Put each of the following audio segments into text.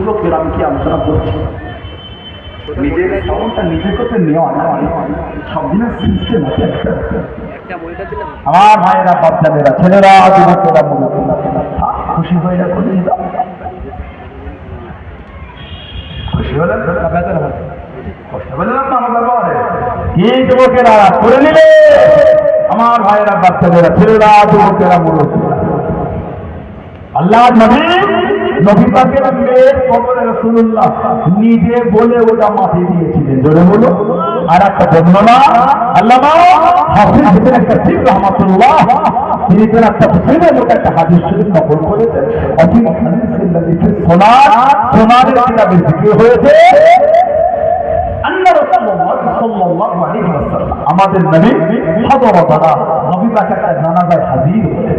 যুবকের আমি আলোচনা করছি। নিজের জীবনটা নিজের করতে নেওয়া না সব দিনের সিস্টেম আছে আমার ভাইয়েরা, বাচ্চাদেরা, ছেলেরা, যুবকেরা মনে খুশি হয়ে খুশি দাও খুশি হলেন না না আমাদের বাবারে কি যুবকেরা করে আমার ভাইয়েরা, বাচ্চাদেরা, ছেলেরা, যুবকেরা মনে আল্লাহ নবী নবী পাকের মেয়ের কবরে রাসূলুল্লাহ নিজে বলে ওটা মাটি দিয়েছিলেন। জোরে বলো। আর একটা বর্ণনা আল্লামা হাফিজ ইবনে কাসির রাহমাতুল্লাহ, তিনি তার একটা মধ্যে একটা হাদিস শরীফ নকল করেছেন। অতি সোনার সোনারের কিতাবে জিকির হয়েছে। আমাদের নবী হযরত নবী পাক একটা জানাজায় হাজির হলেন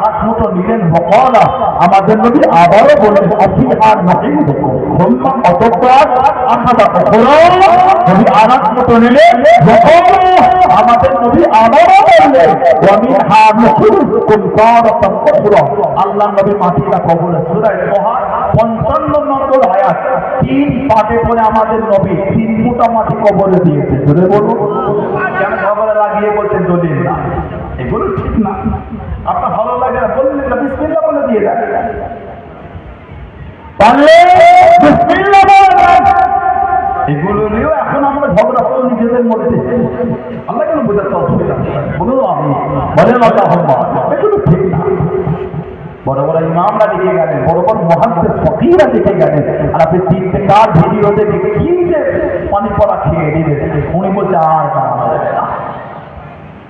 আরাক মুঠো নিলেন ওয়াকালা আমাদের নবী আবারও বললেন অফিহা নহিদুকুম হুম্মা অতঃপর আখাযা উখরা নবী আরাক ওয়াকালা আমাদের নবী আবারও নহিদুকুম তারাতান উখরা আল্লাহ নবী মাটিটা তোহা 55 নম্বর আয়াত, তিন পাটে করে আমাদের নবী তিন মুঠা মাটি কবলে দিয়েছে। বলুন। কেন লাগিয়ে বলছেন? দলিল না। এগুলো ঠিক না। আপনার ভালো লাগে না বললেন না বিসমিল্লাহ বলে দিয়ে দেন। পারলে দেন। এগুলো নিয়েও এখন আমরা ঝগড়া নিজেদের মধ্যে। আল্লাহ কেন বোঝাতে অসুবিধা বলুন আমি বলেন আল্লাহ এগুলো ঠিক না। বড় বড় ইমামরা লিখে গেলেন বড় বড় মহাদ্দেশ ফকিরা লিখে গেলেন আর আপনি তিনটে কার ভিডিও দেখে কি যে পানি পড়া খেয়ে দিলেন। উনি বলছে আর না।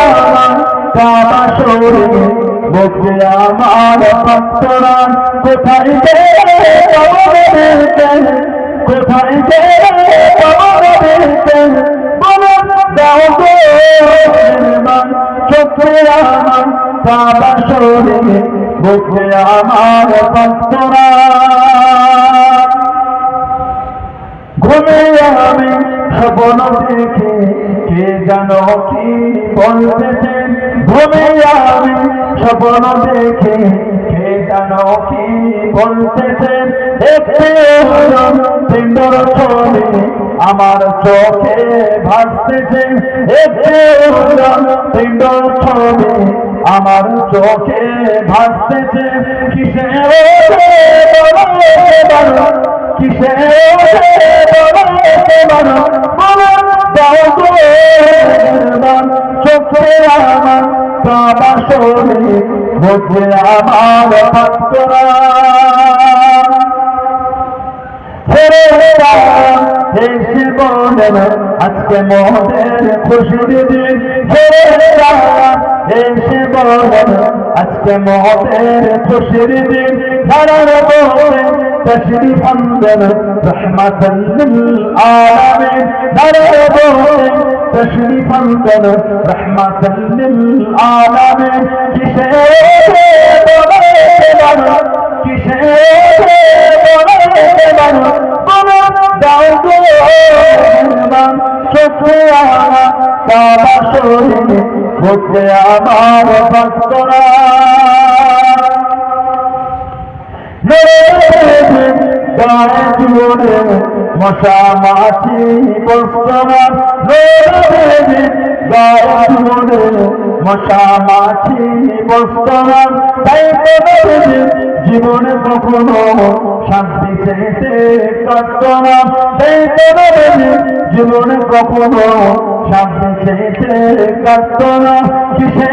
আমার বাবা শোনে বুকে আমার পাত্রা কোথায় যে কোথায় যে দাও গো চোখে আমার বাবা শোনে বুকে আমার পাত্রা ঘুমে আমি স্বপ্ন দেখে কে জানো কি বলতেছে? ঘুমে আমি দেখে কে জানো কি বলতেছে? দেখতে সুন্দর ছবি আমার চোখে ভাসতেছে। দেখতে সুন্দর ছবি আমার চোখে ভাসতেছে। কিসে কিসে চোখে আমার বাবা শোনে বুঝে আমার ভক্তরা ছেড়ে এসে বলেন আজকে মনের খুশির দিন ছেড়ে এসে বলেন আজকে মনের খুশির দিন ধারার বলে تشريفا رحمة للعالمين دربه تشريفا رحمة للعالمين كشيء كشيء মশা মাছি জীবনে মশা জীবনে কখনো শান্তি চেয়েছে কাটনা তাই কখনো শান্তি চেয়েছে কাটনা কিসে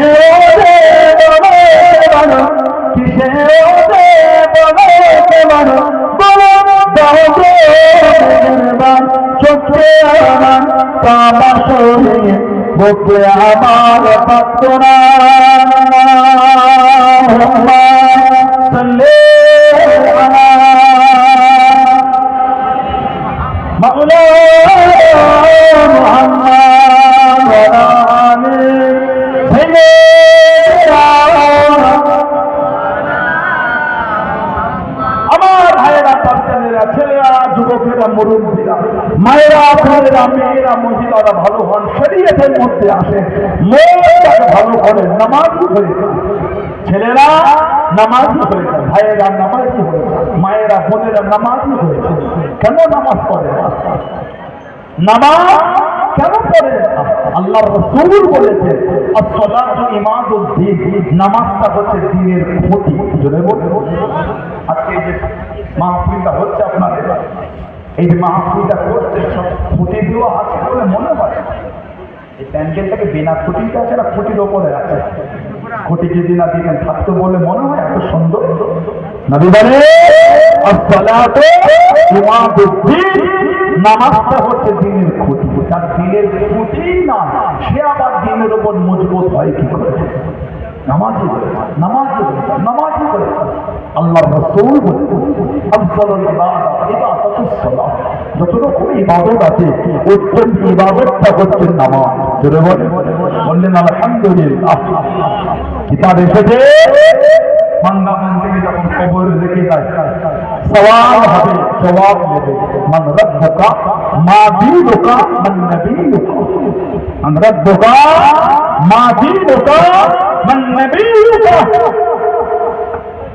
কিসে আমার কাবা শরীরে বুকে আমার পাত্রা মাওলা মুহাম্মদ মুরব্বীরা মায়েরা ছেলেরা মেয়েরা, মহিলারা ভালো হন, শরীয়তের মধ্যে আসে। মেয়েটাকে ভালো করে নামাজি হয়ে। ছেলেরা নামাজি হয়ে যান ভাইয়েরা নামাজি হয়ে মায়েরা, বোনেরা নামাজি হয়ে কেন নামাজ পড়ে নামাজ কেন পড়ে আল্লাহ রসুল ইমাদুদ্দিন নামাজটা হচ্ছে দিনের ক্ষতি আজকে যে মাহফিলটা হচ্ছে আপনাদের এই যে মাহফিলটা করছে, সব দেওয়া আছে বলে মনে হয়। এই প্যান্ডেলটাকে বিনা খুঁটিতে আছে না খুঁটির ওপরে আছে? খুঁটি যদি না দিতেন থাকতো বলে মনে হয় এত সুন্দর? নবী নামাজটা হচ্ছে দিনের খুঁটি। তার দিনের খুঁটি না, সে আবার দিনের ওপর মজবুত হয় কি করে? নামাজি নামাজি নামাজি করে আল্লাহ রসুল ইবাদতুস সালাত যত রকম ইবাদত আছে, উত্তম ইবাদতটা হচ্ছে নামাজ। জোরে বলে বললেন, আলহামদুলিল্লাহ। কিতাব এসেছে। বান্দা বান্দিকে যখন কবর রেখে যায়, সওয়াব হবে, জবাব নেবে মান রব্বুকা মা দীনুকা মান নবীয়ুকা মান রব্বুকা মা দীনুকা মান নবীয়ুকা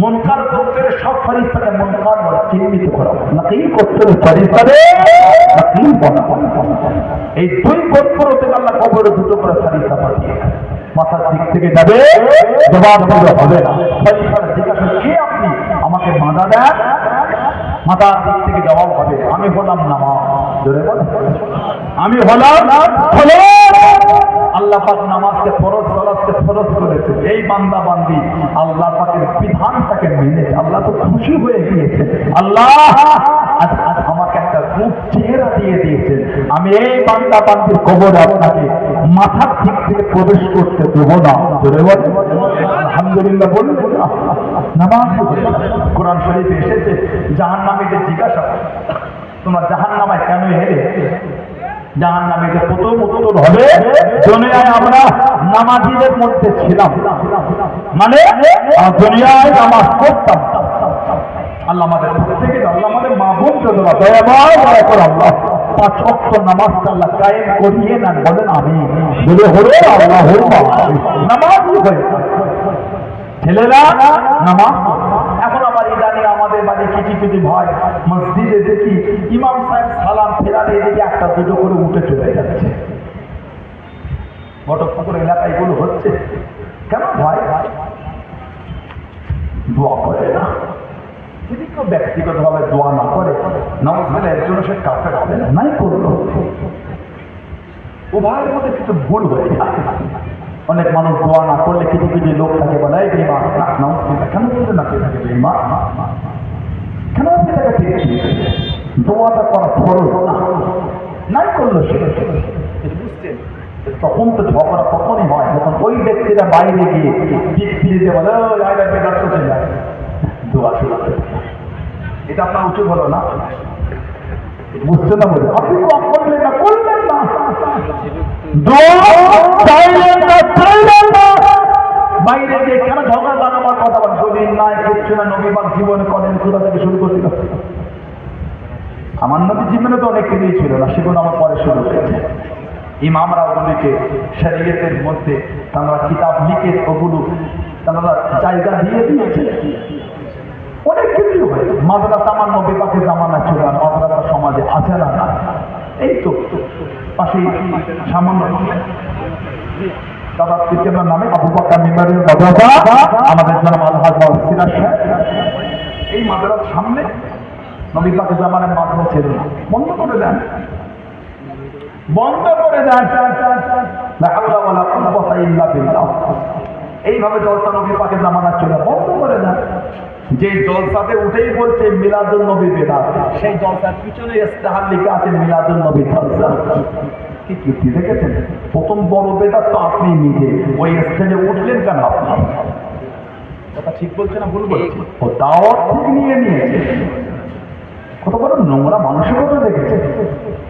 মনকার গোত্রের সব ফারিস্তাকে মনকার বলে চিহ্নিত করা। নাকি গোত্রের ফারিস্তারে নাকি বলা এই দুই গোত্র থেকে আল্লাহ কবরে দুটো করে ফারিস্তা পাঠিয়ে মাথার দিক থেকে যাবে, জবাব হবে না। ফারিস্তারা জিজ্ঞাসা, কে আপনি? আমাকে মাদা দেন? মাথার দিক থেকে জবাব হবে, আমি হলাম নামাজ। জোরে বল আমি হলাম হলো আল্লাহ পাক নামাজকে ফরজ, সালাতকে ফরজ করেছে। এই বান্দা বান্দি আল্লাহ পাকের বিধানটাকে মেনে আল্লাহ তো খুশি হয়ে গিয়েছে। আল্লাহ, আজ আজ আমাকে একটা রূপ চেহারা দিয়ে দিয়েছেন। আমি এই বান্দা বান্দির কবরে আপনাকে মাথার দিক থেকে প্রবেশ করতে দেব না। আলহামদুলিল্লাহ বলুন। নামাজ কোরআন শরীফে এসেছে জাহান নামীদের জিজ্ঞাসা, তোমরা জাহান নামায় কেন এলে? জাহান নামে প্রথম উত্তর হবে, দুনিয়ায় আমরা নামাজিদের মধ্যে ছিলাম। মানে দুনিয়ায় নামাজ পড়তাম। আল্লাহ আমাদের আল্লাহ আমাদের মা দয়া করে আল্লাহ করিয়ে নেন, বলেন আমি হলো নামাজ হয়ে ছেলেরা নামাজ এখন আবার ইদানি আমাদের বাড়ি কিছু কিছু ভয়। মসজিদে দেখি ইমাম সাহেব সালাম ফেরালে এদিকে একটা দুটো করে উঠে চলে যাচ্ছে। ঘটকপুকুর এলাকায় এগুলো হচ্ছে। কেন ভয়? দোয়া করে না। যদি কেউ ব্যক্তিগতভাবে দোয়া না করে, নামাজ হলে এর জন্য সে কাফের হবে না। নাই করল। উভয়ের মধ্যে কিছু ভুল হয়ে যায়। অনেক মানুষ দোয়া না করলে কিছু কিছু লোক থাকে বলে, এই বেমা না কেন করবে না বেমা কেন আপনি তাকে ঠিক দোয়াটা করা ফরজ না। নাই করল সেটা বুঝছেন তখন তো ঝগড়া তখনই হয়, যখন ওই ব্যক্তিরা বাইরে গিয়ে ফিরিতে বলে ও আইলা বেকার চলে যায় দোয়া করে। এটা আপনার উচিত হলো না? বুঝছেন না বলে। আপনি করলেন না করলেন না। দোয়া আমার নবী জীবনে তো অনেক কিছুই ছিল না, সেগুলো আমার পরে শুরু হয়েছে। ইমামরা ওগুলিকে শরীয়তের মধ্যে তারা কিতাব লিখে ওগুলো তারা জায়গা দিয়ে দিয়েছে। অনেক কিছু হয়েছে। মাদ্রাসা আমার নবী পাখি জামানা ছিল আর সমাজে আছে না। এই তো পাশে সামান্য নামে এই সামনে জামানের বন্ধ করে দেন। বন্ধ করে দেন। এইভাবে জলসা নবী পাকে জামানা ছিল বন্ধ করে দেন। যে জলসাতে উঠেই বলছে মিলাদুল নবী বেদাত। সেই জলসার পিছনে আছে মিলাদুল নবী জলসা। কি কীর্তি দেখেছেন? প্রথম বড় তো আপনি নিজে। ওই স্টেজে উঠলেন কেন আপনি? কথা ঠিক বলছে না ভুল বলছে? ও দাওয়াত ঠিক নিয়ে নিয়েছে। কত বড় নোংরা মানসিকতা দেখেছে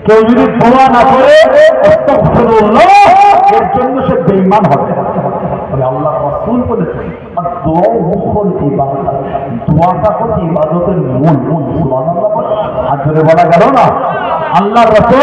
কেউ যদি দোয়া না করে এর জন্য সে বেঈমান হবে। তবে আল্লাহ রাসূল বলেছেন আর দোয়া মুখল ইবাদত। দোয়াটা হচ্ছে ইবাদতের মূল মূল সুবহানাল্লাহ। হাত ধরে বলা গেল না? আল্লাহ রাসূল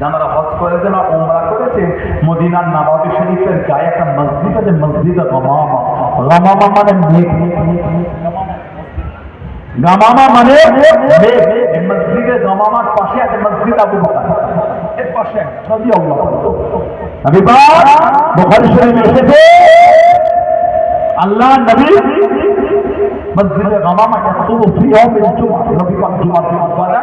যারা হজ করেছে বা ওমরা করেছে মদিনার নাবাবি শরীফের গায়ে একটা মসজিদ আছে, মসজিদ রমামা। রমামা মানে মেঘ। গামামা মানে মসজিদে গামামার পাশে আছে মসজিদ আবু বকর। এর পাশে সদি আল্লাহ। নবী পাক বুখারী শরীফে এসেছে। আল্লাহ নবী মসজিদে গামামা কত ফিয়া মিন জুমআ নবী পাক জুমআ জুমআ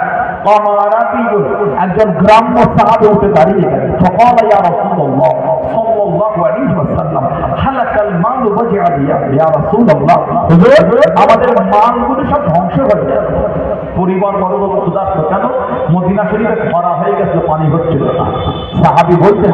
একজন গ্রাম্য সাহাবে উঠে দাঁড়িয়ে গেলেন। সকল ইয়া মাল আমাদের মালগুলো সব ধ্বংস হয়ে গেল পরিবার বড় বড় ক্ষুধার্ত কেন? মদিনা শরীরে খরা হয়ে গেছে পানি হচ্ছিল না। সাহাবি বলছেন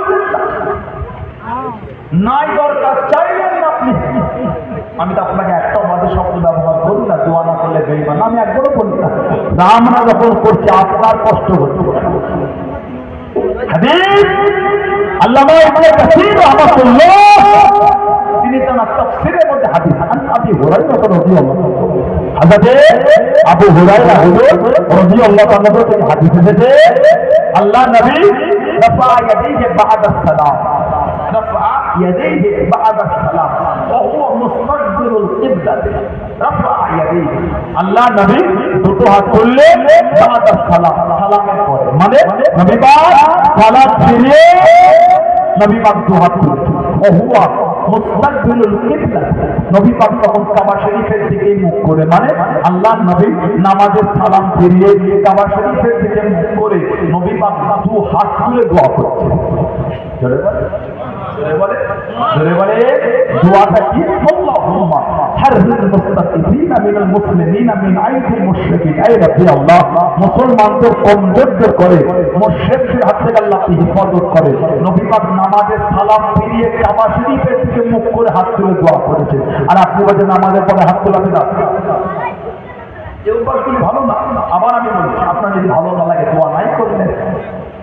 নাই দরকার, চাইলেন না আপনি। আমি তো আপনাকে একটা মাঝে শব্দ ব্যবহার করি না, দোয়া না করলে বেইমান আমি একবারও বলি না। আমরা যখন করছি, আপনার কষ্ট হচ্ছে মধ্যে আল্লাহ নবী رفع يديه بعد السلام وهو مستقبل القبلة رفع يديه আল্লাহ নবী দুটো হাত তুললে বাদ সালাম সালামের পরে মানে নবী পাক সালাত ফিরিয়ে নবী পাক দু হাত তুলছেন ওহুয়া মুস্তাকবিলুল কিবলা নবী পাক তখন কাবা শরীফের দিকে মুখ করে মানে আল্লাহ নবী নামাজের সালাম ফিরিয়ে কাবা শরীফের দিকে মুখ করে নবী পাক দু হাত তুলে দোয়া করছে জোরে বলে দোয়াটা কি? আল্লাহুম্মা আল্লাহ হিফাজত করে সালাম মুখ করে হাত তুলে করেছে আর নামাজের পরে হাত ভালো না? আবার আমি বলছি আপনার যদি ভালো না লাগে, দোয়া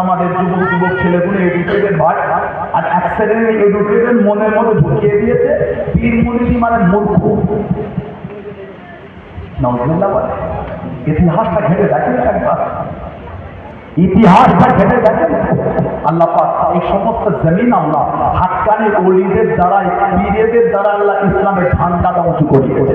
সমাজের যুবক যুবক ছেলেগুলো এডুকেটেড ভাই আর এক এডুকেটেড মনের মধ্যে ঢুকিয়ে দিয়েছে পীর মুনিটি মানে মূর্খ ইতিহাসটা ঘেটে দেখেন একবার। ইতিহাসটা ঘেটে দেখেন আল্লাহ এই সমস্ত জমিন ওলিদের দ্বারা পীরেদের দ্বারা আল্লাহ ইসলামের ঝান্ডাটা উঁচু করিয়েছে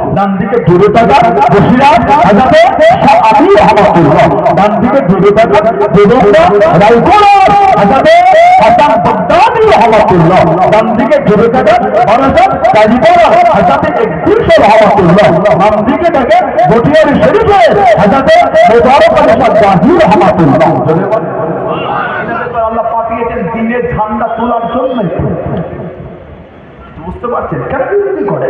ডান দিকে দূরে টাকা, বসিরাজ আজাদে আমি রহমাতুল্লাহ। ডান দিকে দূরে টাকা দেবেন্দ্র ডান দিকে দিকে পাঠিয়েছেন দিনের ঝান্ডা তোলার জন্যই। বুঝতে পারছেন? কেন করে?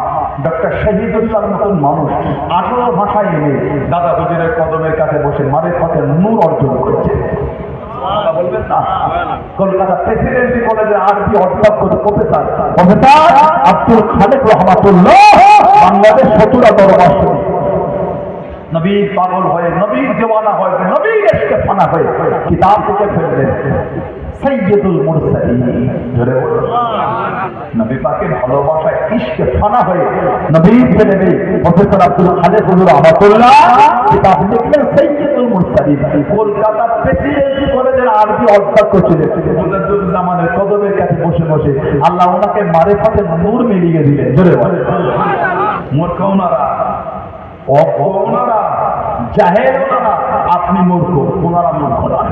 ডক্টর শহীদুল্লাহর মতন মানুষ আঠারো ভাষায় এনে দাদা হুজুরের কদমের কাছে বসে মারের পথে নূর অর্জন করছে। কলকাতা খালেক পাগল হয়ে হয়ে হয়ে কিতাব থেকে ফেললেন। সৈয়দুল মুরসালিন। জোরে। নবী পাকের ভালোবাসায় ইশকে ফানা হয়ে নবীর ছেলে প্রফেসর আব্দুল খালেদ হুজুর আহমদুল্লাহ কিতাব লিখলেন সৈয়দুল মুরসালিন। কলকাতা প্রেসিডেন্সি কলেজের আরবি অধ্যক্ষ ছিলেন। মুজাদ্দুল জামানের কদমের কাছে বসে বসে আল্লাহ ওনাকে মারে ফাতে নূর মিলিয়ে দিলেন। জোরে বলেন মূর্খ ওনারা। ওনারা। জাহের ওনারা। আপনি মূর্খ। ওনারা মূর্খ নয়।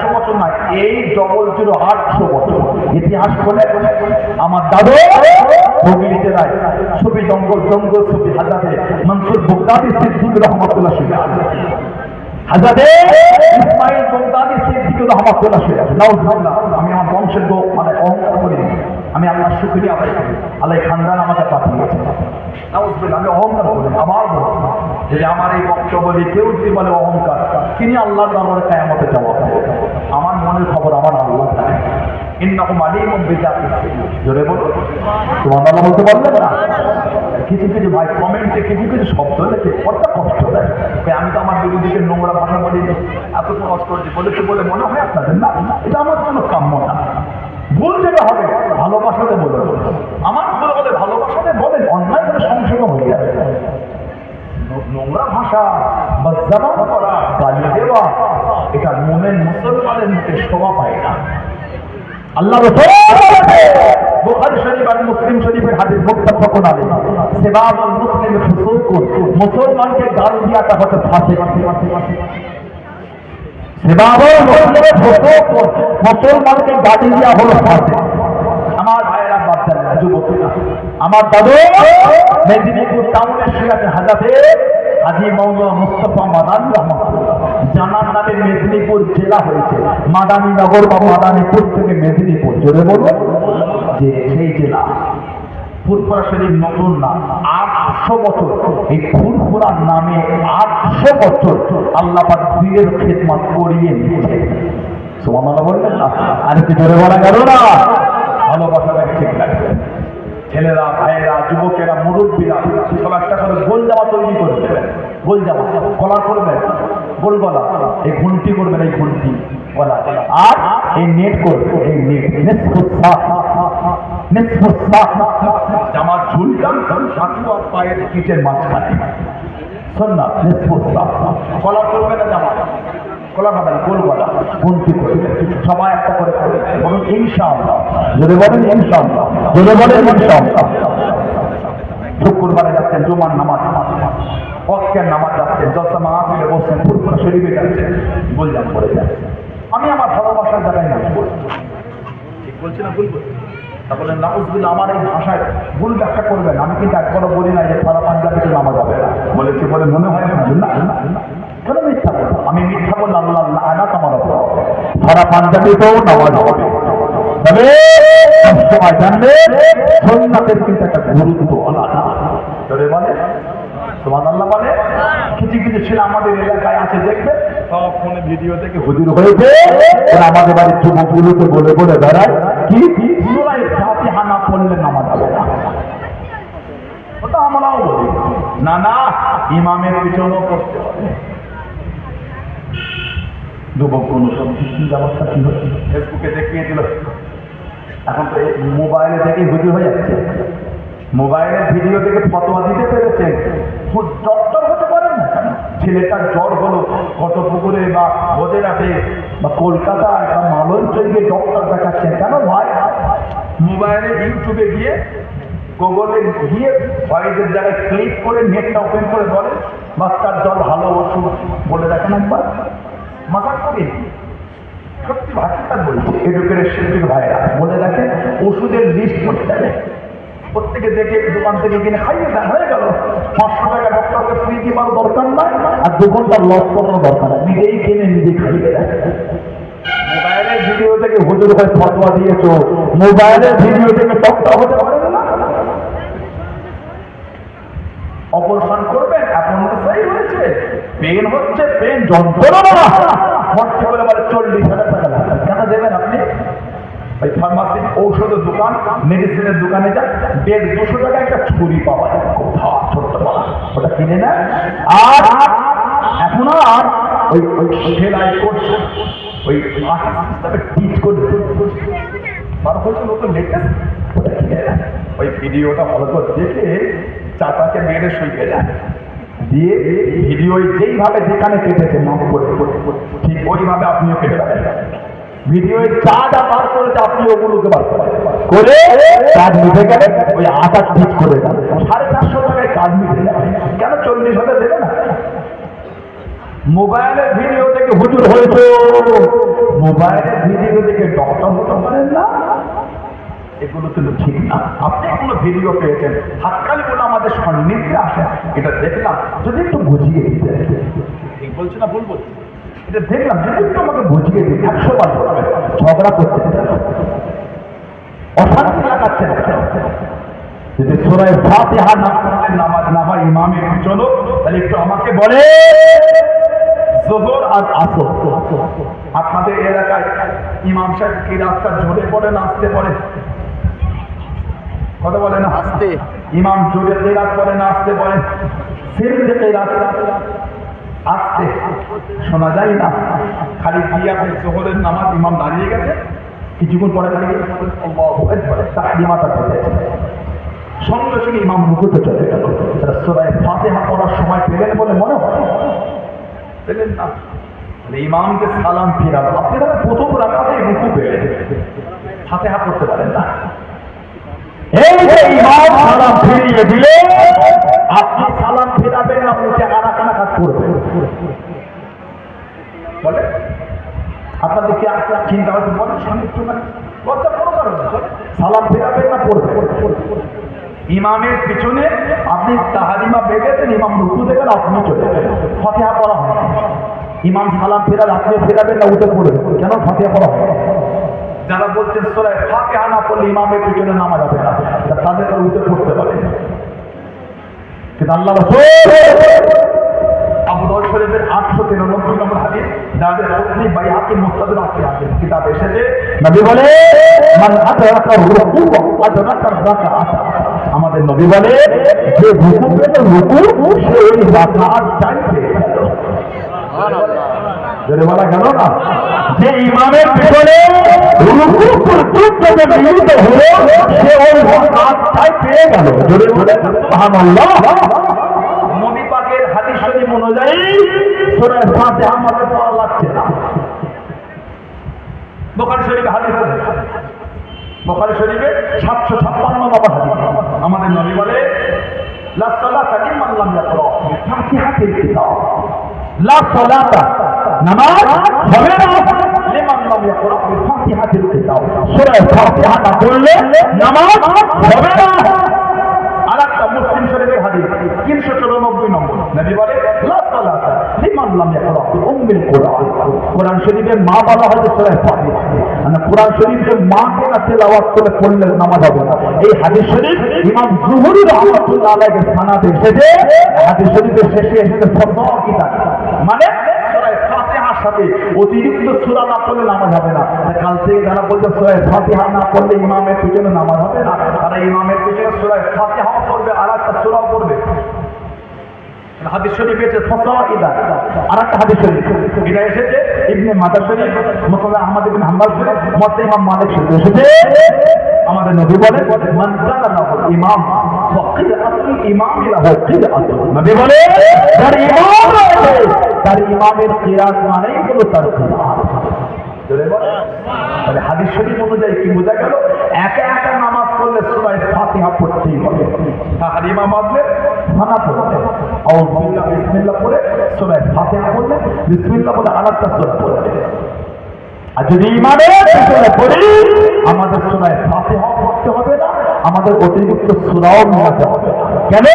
এই ডবল জিরো আটশো বছর ইতিহাস বলে, আমার দাদু ছবি জঙ্গল জঙ্গল ছবি, হাজারে মনসুর বুগদাদি সিদ্দিক রহমতুল্লাহ নাউজুবিল্লাহ আমি আমার বংশের গো মানে অহংকার করি আমি আল্লাহ শুক্রিয়া আল্লাহ খানদান আমাকে আমি অহংকার করি না। আবার বলছি। আমার এই বক্তব্য কেউ যদি বলে অহংকার, তিনি আল্লাহর দরবারে কায়ামতে দেবেন। আমার মনের খবর আমার আল্লাহ জানে। ইন্নাকুম বলো। আল্লাহ বলতে পারবে না? কিছু কিছু ভাই কিছু কিছু শব্দ কষ্ট দেয় তাই আমি তো আমার নোংরা এত কষ্ট বলে মনে হয় আপনাদের না? এটা আমার জন্য কাম্য না। ভুল যেটা হবে, ভালোবাসাতে বলবেন আমার ভুল ভালোবাসাতে বলেন, অন্যায় করে সংশোধন হয়ে যাবে। নোংরা ভাষা বা জবাব করা, গালি দেওয়া, এটা মোমেন মুসলমানের মুখে শোভা পায় না। আল্লাহ শরীফ আর মুসলিম শরীফের হাদিস মুত্তাফাকুন আলাইহি সিবাবুল মুসলিম মুসলমানকে গাল দিয়াটা হতে ফাঁসে। মুসলমানকে দিয়া হলো ফাঁসে। আমার দাদু মেদিনীপুর টাউনে শুয়ে আছে হাজাতে হাজি মৌলা মুস্তফা মাদানী জানার নামে মেদিনীপুর জেলা হয়েছে। মাদানী নগর বা মাদানীপুর থেকে মেদিনীপুর। জোরে বলুন যে সেই জেলা। ফুরফুরা নতুন না, আটশো বছর। এই ফুরফুরার নামে আটশো বছর আল্লাহ দিনের খেদমত করিয়ে নিয়েছে সুমানাল্লাহ বললেন না? আর কি জোরে বলা গেল না। ঠিক রাখবে ছেলেরা, ভাইয়েরা, যুবকেরা, মুরব্বীরা সব একটা করে গোল জামা তৈরি করে দেবেন গোল জামা গলা করবেন গোল গলা এই ঘুমটি করবেন এই ঘুমটি। গলা। আর এই নেট করবেন এই নেট। জামার ঝুলটা হাঁটু আর পায়ের পিঠের মাঝখানে। শোন না কলা করবে না জামা। কলা হবে না গোল করবে সবাই একটা করে বলুন ইনশাআল্লাহ। যদি বলেন ইনশাআল্লাহ। যদি বলেন ইনশাআল্লাহ। শুক্রবারে যাচ্ছেন জুমার নামাজ। অক্কের নামাজ যাচ্ছেন, দশটা মাহফিলে বসছেন, ফুরফুরা শরীফে যাচ্ছেন। বললাম করে যাচ্ছেন আমি আমার ভালোবাসার জায়গায় নাচবো ঠিক বলছি না ভুল বলছি? তা আমার এই ভাষায় ভুল ব্যাখ্যা করবেন। আমি কিন্তু একবারও বলি না যে সারা পাঞ্জাবিতে নামা যাবে না। বলেছি, বলে মনে হয় না। কেন মিথ্যা বলব আমি মিথ্যা বললাম, আল্লাহ আনাত আমার ওপর। সারা পাঞ্জাবিতেও নামাজ হবে তবে সবসময় জানবে সন্ন্যাতের কিন্তু একটা গুরুত্ব আলাদা। বলে তোমার কিছু কিছু আমাদের বাড়ির বলে বলে বেড়ায়। কি? কি নামাজ ওটা না না, ইমামের পিছনেও করতে হবে। যুবক অনুসন্ধান ব্যবস্থা কি হচ্ছে? ফেসবুকে দেখিয়ে দিল। এখন তো এই মোবাইলে থেকেই হুজুর হয়ে যাচ্ছে। মোবাইলের ভিডিও থেকে ফতোয়া দিতে পেরেছেন ডক্টর হতে পারেন না কেন? ছেলেটার জ্বর হলো কত পুকুরে বা বদেরাতে বা কলকাতায় বা মালঞ্চে গিয়ে ডক্টর দেখাচ্ছেন কেন? ভাই মোবাইলে ইউটিউবে গিয়ে গুগলে গিয়ে ভয়েসের জায়গায় ক্লিক করে নেটটা ওপেন করে বলে বাচ্চার জল ভালো ওষুধ বলে দেখেন একবার। মাথা করি। সত্যি ভাষাটা বলছি এডুকেটেড ভাইরা বলে দেখেন ওষুধের লিস্ট করতে যাবে প্রত্যেকে দেখে দোকান থেকে কিনে খাইয়ে দেন হয়ে গেল। পাঁচশো টাকা ডক্টরকে ফ্রি দিবার দরকার নাই, আর দু ঘণ্টা লস করার দরকার নাই, নিজেই কিনে নিজে খাইয়ে দেন মোবাইলের ভিডিও থেকে হুজুর হয়ে ফটোয়া দিয়েছ, মোবাইলের ভিডিও থেকে ডক্টর হতে পারে না অপারেশন করবেন এখন সেই হয়েছে পেন হচ্ছে পেন করে চল্লিশ দেবেন আপনি? ওই ফার্মাসির ঔষধের দোকান মেডিসিনের দোকানে যান দেড় দুশো টাকা একটা ছুরি পাওয়া যায়। ছোট্ট পাওয়া ওটা কিনে নেন। আর এখন আর ওই ওই সেলাই করছে। ওই টিচ তার হচ্ছে ওটা কিনে ওই ভিডিওটা ভালো করে দেখে চাচাকে মেরে শুইতে যায় দিয়ে ভিডিও যেইভাবে যেখানে কেটেছে মাফ করে, ঠিক ওইভাবে আপনিও কেটে যাবেন ভিডিও যা বার করেছে আপনি ওগুলোকে বার ওই আটা ঠিক করে যাবে সাড়ে চারশো টাকায় কাজ মিটে কেন চল্লিশ হাজার দেবে না? মোবাইলের ভিডিও থেকে হুজুর হয়েছে। মোবাইলের ভিডিও থেকে ডক্টর হতে পারেন না? এগুলো কিন্তু ঠিক না। আপনি কোনো ভিডিও পেয়েছেন? হাতকালি বলে আমাদের সন্নিধ্যে আসে এটা দেখলাম, যদি একটু বুঝিয়ে দিতে ঠিক বলছি না ভুল বলছি? এটা দেখলাম, যদি একটু আমাকে বুঝিয়ে দিন একশো বার বলবেন, ঝগড়া কেন? অশান্তি লাগাচ্ছেন কেন? যদি সোরায় ফাতিহা না পড়লে নামাজ না হয় ইমামের চলো, তাহলে একটু আমাকে বলে, জোহর আর আসর। আপনাদের এলাকায় ইমাম সাহেব কি রাস্তা ঝরে পড়ে না আসতে পড়ে? কথা বলে না আসতে। ইমাম জোরে কেরাত করে না আসতে পড়ে সিরতে কেরাত আসতে। শোনা যায় না। খালি দিয়ে আপনি জোহরের নামাজ ইমাম দাঁড়িয়ে গেছে। কিছুক্ষণ পরে দাঁড়িয়ে তাকলিমাটা চলে সঙ্গে সঙ্গে ইমাম রুকুতে চলে গেল রাসূলাই ফাতিহা পড়ার সময় পেলেন বলে মনে হয়। পেলেন না। ইমামকে সালাম ফিরালো আপনি তাহলে প্রথম রাখাতে রুকু পেলেন। ফাতিহা পড়তে পারেন না। এই যে ইমাম সালাম ফিরিয়ে দিলে আপনি সালাম ফেরাবেন না উঠে আনাকানা কাজ করবেন। বলে আপনাদের কি চিন্তা হচ্ছে বলেন স্বামী একটু মানে লজ্জা কোনো কারণ সালাম ফেরাবেন না পড়বে ইমামের পিছনে আপনি তাহারিমা বেগেছেন ইমাম রুকু দেবেন আপনি চলে ফতেহা পড়া হয়। ইমাম সালাম ফেরালে আপনি ফেরাবেন না উঠে পড়বেন। কেন ফতেহা পড়া হয়? যারা বলছেন সোলায় ফাতেহা না পড়লে ইমামের পিছনে নামা যাবে না। তাদের উঠে পড়তে পারে। কিন্তু আল্লাহ রাকাআত আমাদের নবী বলে, যে রুকু রুকু সে ওই রাকাত চাইতে না? যে ইমামের পিছনে মিলিত হলো, সে ওই রাকাতটাই পেয়ে গেল। জোরে সুবহানাল্লাহ। নবী পাকের হাদিস শরীফ অনুযায়ী সূরা ফাতিহা আমাদের পড়া লাগছে না। শরীফে 756 নম্বর হাদিস। আমাদের নবী বলে লা সালাতা লিমান লাম ইয়াকরা বিফাতিহাতিল কিতাব। লা সালাতা নামাজ হবে না সূরা ফাতিহা না পড়লে নামাজ হবে না হাদিস কোরআন। শরীফের মা বলা হয় সূরা ফাতিহা। মানে করে পড়লে নামাজ না। এই হাদিস শরীফ ইমাম জুহরি রাহমাতুল্লাহ শরীফের শেষে এসেছে মানে সাথে অতিরিক্ত সুরা না পড়লে নামাজ হবে না। কাল থেকে যারা বলছে সুরায় ফাতিহা না পড়লে ইমামের পিছনে নামাজ হবে না, তারা ইমামের পিছনে সুরায় ফাতিহাও পড়বে আর একটা সুরাও পড়বে। হাদিস শরীফ এসেছে ফসাইদা। আর এসেছে ইবনে মাদার শরীফ মুসলিম আহমদ ইবনে ইমাম আমাদের নবী বলে মান ইমাম ইমাম লাহু কিরাতুল নবী বলে তার ইমামের কিরাত মানেই হলো তার হাদিস শরীফ অনুযায়ী কি বোঝা গেল? একা একা নামাজ পড়লে সূরা ফাতিহা পড়তেই হবে। ইমাম আসলে সানা পড়বে আউযুবিল্লাহ, বিসমিল্লাহ পড়ে সূরা ফাতিহা পড়লে বিসমিল্লাহ বলে আরেকটা সূরা পড়বে আর যদি ইমামের পিছনে পড়ি, আমাদের সূরায় ফাতিহা পড়তে হবে না, আমাদের অতিরিক্ত সূরাও মিলাতে হবে। কেন?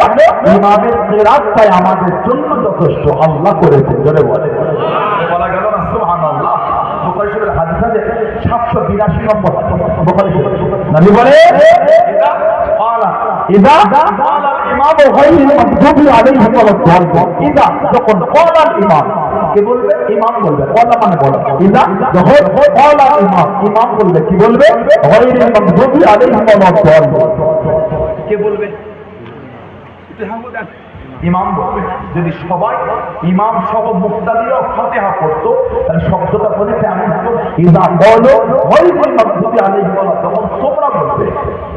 ইমামের কিরাতটাই আমাদের জন্য যথেষ্ট। আল্লাহ করেছে জোরে বলে বলা গেল না শরীফের হাদিস আছে 782 নম্বর। বলে ইমাম যখন ইমাম, কে বলবে? ইমাম বলবে। মানে বলবে। কি বলবে? কে বলবে? ইমাম বলবে। যদি সবাই ইমাম সহ মুক্তাদিও ফাতিহা পড়তো, তাহলে শব্দটা বলে কেমন হতো ইদা বলো ওয়াইল মাগদুবি আলাইহিম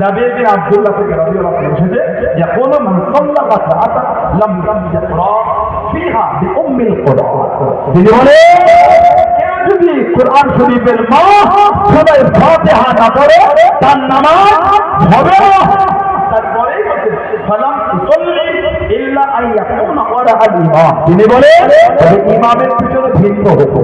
জাবির আব্দুল্লাহ থেকে রাদিয়াল্লাহু আনহু এসেছে কোন সাল্লা রাকাআতা লাম ইয়াকরা ফিহা বিউম্মিল কুরআন। তিনি বলে, কেউ যদি কোরআন শরীফের মা সবাই ফাতিহা না পড়ে, তার নামাজ হবে না। তারপরেই বলছেন ফালাম তুসল্লি ইল্লা আন ইয়াকুনা ওয়ারা আল ইমাম তিনি বলে ইমামের পিছনে ভিন্ন হতো।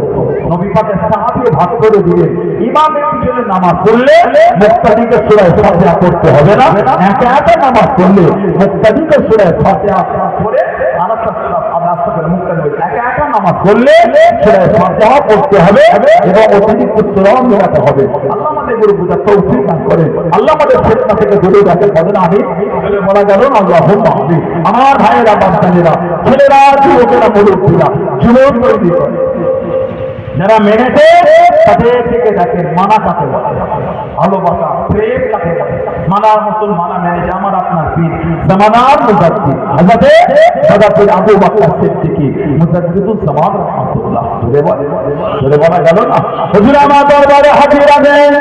নবী পাকের সাহাবিয়ে ভাগ করে দিলেন ইমামের পিছনে নামাজ পড়লে মুক্তাদিকে সুরায় ফাতিহা করতে হবে না। একা একা নামাজ পড়লে মুক্তাদিকে সুরায় ফাতিহা করে আরেকটা সূরা আমরা আস্তে করে মুক্তাদি বলি একা একা নামাজ পড়লে সূরা ফাতিহা পড়তে হবে এবং অতিরিক্ত সূরাও মেলাতে হবে। আল্লাহ আমাদের গুরু বুঝা তৌফিক করেন। আল্লাহ আমাদের ফেতনা থেকে দূরে রাখেন। বলেন আমি বলে গেল আল্লাহ আমি আমার ভাইয়েরা বাচ্চানেরা ছেলেরা যুবকেরা, মুরব্বীরা, যুবক তৈরি করে যারা মেনেছে, তাদের থেকে দেখেন মানা বলে? ভালোবাসা, প্রেম বলে? মানার মতন মানা মেনেছে আমার আপনার পীর। জামানার মুজাদ্দি হযরতে হযরত আবু বকর সিদ্দিকী মুজাদ্দিদুল জামান রাহমাতুল্লাহ। ধরে বলা গেল না। হুজুর আমার দরবারে হাজির আছেন।